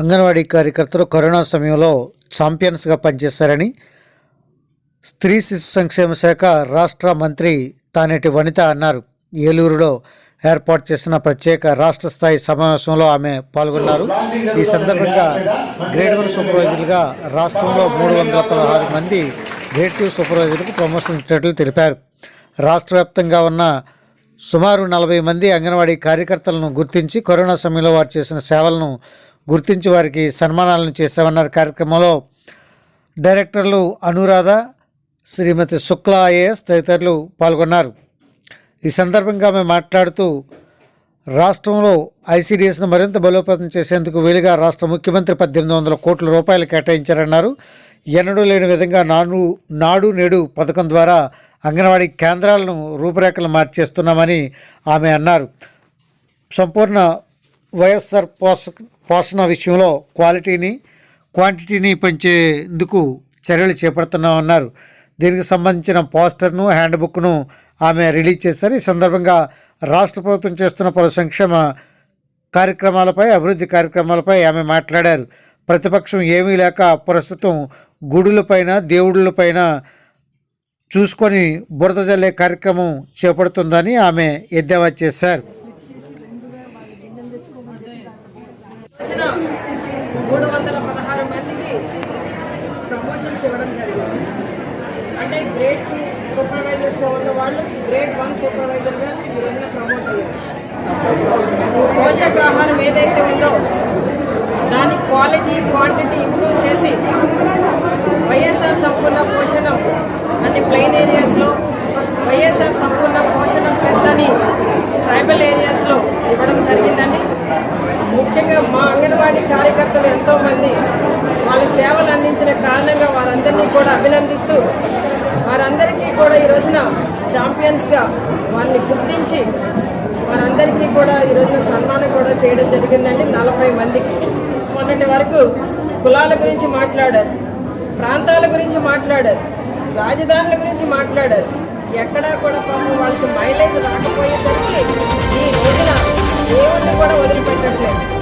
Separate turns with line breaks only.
అంగన్వాడీ కార్యకర్తలు కరోనా సమయంలో ఛాంపియన్స్గా పనిచేశారని స్త్రీ శిశు సంక్షేమ శాఖ రాష్ట్ర మంత్రి తానేటి వనిత అన్నారు. ఏలూరులో ఏర్పాటు చేసిన ప్రత్యేక రాష్ట్ర స్థాయి సమావేశంలో ఆమె పాల్గొన్నారు. ఈ సందర్భంగా గ్రేడ్ వన్ సూపర్వైజర్లుగా రాష్ట్రంలో మూడు వందల పదహారు మంది గ్రేడ్ టూ సూపర్వైజర్లకు ప్రమోషన్ ఇచ్చినట్లు తెలిపారు. రాష్ట్ర వ్యాప్తంగా ఉన్న సుమారు నలభై మంది అంగన్వాడీ కార్యకర్తలను గుర్తించి కరోనా సమయంలో వారు చేసిన సేవలను గుర్తించి వారికి సన్మానాలను చేశామన్నారు. కార్యక్రమంలో డైరెక్టర్లు అనురాధ శ్రీమతి శుక్లా ఐఏఎస్ తదితరులు పాల్గొన్నారు. ఈ సందర్భంగా ఆమె మాట్లాడుతూ రాష్ట్రంలో ఐసీడీఎస్ను మరింత బలోపేతం చేసేందుకు వీలుగా రాష్ట్ర ముఖ్యమంత్రి పద్దెనిమిది వందల కోట్ల రూపాయలు కేటాయించారన్నారు. ఎన్నడూ లేని విధంగా నాడు నాడు నేడు పథకం ద్వారా అంగన్వాడీ కేంద్రాలను రూపురేఖలు మార్చేస్తున్నామని ఆమె అన్నారు. సంపూర్ణ వైఎస్ఆర్ పోషక పోషణ విషయంలో క్వాలిటీని క్వాంటిటీని పెంచేందుకు చర్యలు చేపడుతున్నామన్నారు. దీనికి సంబంధించిన పోస్టర్ను హ్యాండ్ బుక్ను ఆమె రిలీజ్ చేశారు. ఈ సందర్భంగా రాష్ట్ర ప్రభుత్వం చేస్తున్న పలు సంక్షేమ కార్యక్రమాలపై అభివృద్ధి కార్యక్రమాలపై ఆమె మాట్లాడారు. ప్రతిపక్షం ఏమీ లేక ప్రస్తుతం గుడులపైన దేవుళ్ళపైన చూసుకొని బురద జల్లే కార్యక్రమం చేపడుతుందని ఆమె ఎద్దేవా చేశారు.
మూడు వందల పదహారు మందికి ప్రమోషన్స్ ఇవ్వడం జరిగింది. అంటే గ్రేడ్ టూ సూపర్వైజర్స్గా ఉన్న వాళ్ళు గ్రేడ్ వన్ సూపర్వైజర్గా ఈ రోజున ప్రమోట్ అయ్యారు. పోషకాహారం ఏదైతే ఉందో దాని క్వాలిటీ క్వాంటిటీ ఇంప్రూవ్ చేసి వైఎస్ఆర్ సంపూర్ణ పోషణం అన్ని ప్లెయిన్ ఏరియాస్లో వైఎస్ఆర్ సంపూర్ణ పోషణం ప్లస్ అని ట్రైబల్ ఏరియాస్లో ఇవ్వడం జరిగిందండి ముఖ్యంగా మా అంగన్వాడీ కార్యకర్తలు ఎంతో మంది వాళ్ళ సేవలు అందించిన కారణంగా వారందరినీ కూడా అభినందిస్తూ వారందరికీ కూడా ఈ రోజున ఛాంపియన్స్గా వారిని గుర్తించి వారందరికీ కూడా ఈ రోజున సన్మానం కూడా చేయడం జరిగిందండి నలభై మందికి. మొన్నటి వరకు కులాల గురించి మాట్లాడారు ప్రాంతాల గురించి మాట్లాడారు రాజధానుల గురించి మాట్లాడారు. ఎక్కడా కూడా పాపం వాళ్ళకి మైలేజ్ రాకపోయేసరికి ఈ రోజున దేవుణ్ణి కూడా వదిలిపెట్టట్లేదు.